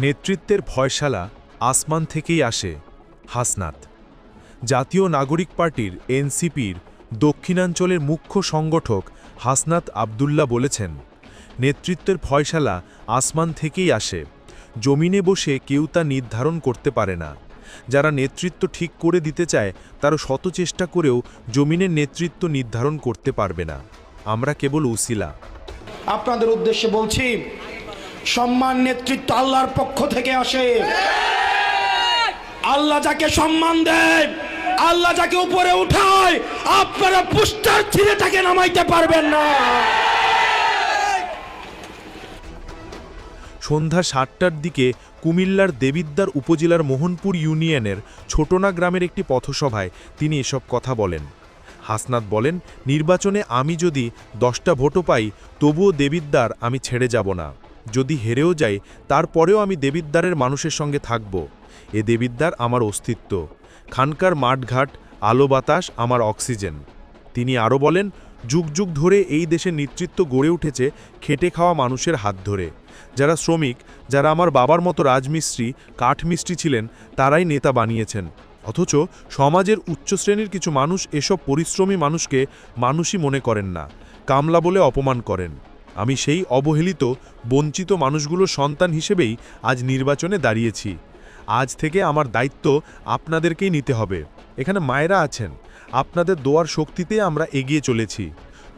নেতৃত্বের ভয়শালা আসমান থেকেই আসে, হাসনাত। জাতীয় নাগরিক পার্টির এনসিপির দক্ষিণাঞ্চলের মুখ্য সংগঠক হাসনাত আবদুল্লাহ বলেছেন, নেতৃত্বের ফয়সালা আসমান থেকেই আসে, জমিনে বসে কেউ তা নির্ধারণ করতে পারে না। যারা নেতৃত্ব ঠিক করে দিতে চায়, তারা শত চেষ্টা করেও জমিনের নেতৃত্ব নির্ধারণ করতে পারবে না। আমরা কেবল উসিলা। আপনাদের উদ্দেশ্যে বলছি সম্মান নেতৃত্ব আল্লাহর পক্ষ থেকে আসে। আল্লাহ যাকে সম্মান দেয়, আল্লাহ যাকে উপরে উঠায়, আপনারা পুস্টার ছিঁড়ে তাকে নামাইতে পারবেন না। সন্ধ্যা সাতটার দিকে কুমিল্লার দেবিদ্দার উপজেলার মোহনপুর ইউনিয়নের ছোটনা গ্রামের একটি পথসভায় তিনি এসব কথা বলেন। হাসনাত বলেন, নির্বাচনে আমি যদি দশটা ভোটও পাই, তবুও দেবিদ্দার আমি ছেড়ে যাব না। যদি হেরেও যাই, তারপরেও আমি দেবিদ্দারের মানুষের সঙ্গে থাকব। এ দেবিদ্দার আমার অস্তিত্ব। খানকার মাঠঘাট, আলো বাতাস, আমার অক্সিজেন। তিনি আরও বলেন, যুগ যুগ ধরে এই দেশের নেতৃত্ব গড়ে উঠেছে খেটে খাওয়া মানুষের হাত ধরে। যারা শ্রমিক, যারা আমার বাবার মতো রাজমিস্ত্রি, কাঠমিস্ত্রি ছিলেন, তারাই নেতা বানিয়েছেন। অথচ সমাজের উচ্চ শ্রেণির কিছু মানুষ এসব পরিশ্রমী মানুষকে মানুষই মনে করেন না। কামলা বলে অপমান করেন। আমি সেই অবহেলিত, বঞ্চিত মানুষগুলোর সন্তান হিসেবেই আজ নির্বাচনে দাঁড়িয়েছি। আজ থেকে আমার দায়িত্ব আপনাদেরকেই নিতে হবে। এখানে মায়েরা আছেন। আপনাদের দোয়ার শক্তিতে আমরা এগিয়ে চলেছি।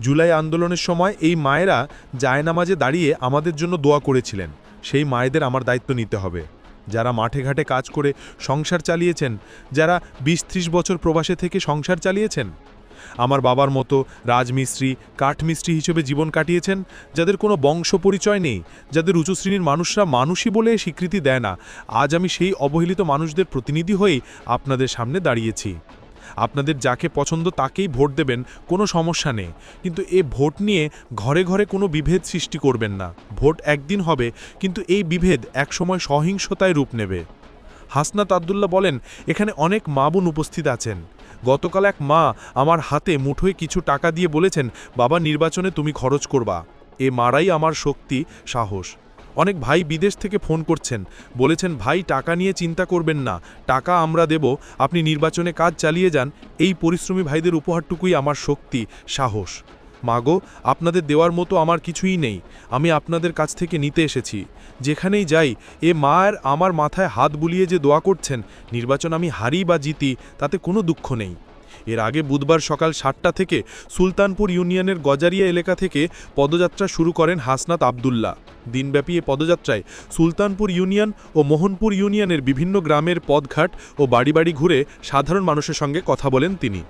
জুলাই আন্দোলনের সময় এই মায়েরা জায়নামাজে দাঁড়িয়ে আমাদের জন্য দোয়া করেছিলেন। সেই মায়েদের আমার দায়িত্ব নিতে হবে। যারা মাঠে ঘাটে কাজ করে সংসার চালিয়েছেন, যারা বিশ ত্রিশ বছর প্রবাসে থেকে সংসার চালিয়েছেন আমার বাবার মতো রাজমিস্ত্রি, কাঠমিস্ত্রি হিসেবে জীবন কাটিয়েছেন, যাদের কোনো বংশ পরিচয় নেই, যাদের উঁচু শ্রেণির মানুষরা মানুষই বলে স্বীকৃতি দেয় না। আজ আমি সেই অবহেলিত মানুষদের প্রতিনিধি হয়েই আপনাদের সামনে দাঁড়িয়েছি। আপনাদের যাকে পছন্দ তাকেই ভোট দেবেন, কোনো সমস্যা নেই। কিন্তু এ ভোট নিয়ে ঘরে ঘরে কোনো বিভেদ সৃষ্টি করবেন না। ভোট একদিন হবে, কিন্তু এই বিভেদ একসময় সহিংসতায় রূপ নেবে। হাসনাত আবদুল্লাহ বলেন, এখানে অনেক মা বোন উপস্থিত আছেন। গতকাল এক মা আমার হাতে মুঠোয় কিছু টাকা দিয়ে বলেছেন, বাবা, নির্বাচনে তুমি খরচ করবা। এ মারাই আমার শক্তি, সাহস। অনেক ভাই বিদেশ থেকে ফোন করছেন, বলেছেন, ভাই, টাকা নিয়ে চিন্তা করবেন না, টাকা আমরা দেব, আপনি নির্বাচনে কাজ চালিয়ে যান। এই পরিশ্রমী ভাইদের উপহারটুকুই আমার শক্তি, সাহস। মাগো, আপনাদের দেওয়ার মতো আমার কিছুই নেই। আমি আপনাদের কাছ থেকে নিতে এসেছি। যেখানেই যাই, এ মায়ের আমার মাথায় হাত বুলিয়ে যে দোয়া করছেন, নির্বাচন আমি হারি বা জিতি, তাতে কোনো দুঃখ নেই। এর আগে বুধবার সকাল সাতটা থেকে সুলতানপুর ইউনিয়নের গজারিয়া এলাকা থেকে পদযাত্রা শুরু করেন হাসনাত আবদুল্লাহ। দিনব্যাপী এ পদযাত্রায় সুলতানপুর ইউনিয়ন ও মোহনপুর ইউনিয়নের বিভিন্ন গ্রামের পদঘাট ও বাড়ি বাড়ি ঘুরে সাধারণ মানুষের সঙ্গে কথা বলেন তিনি।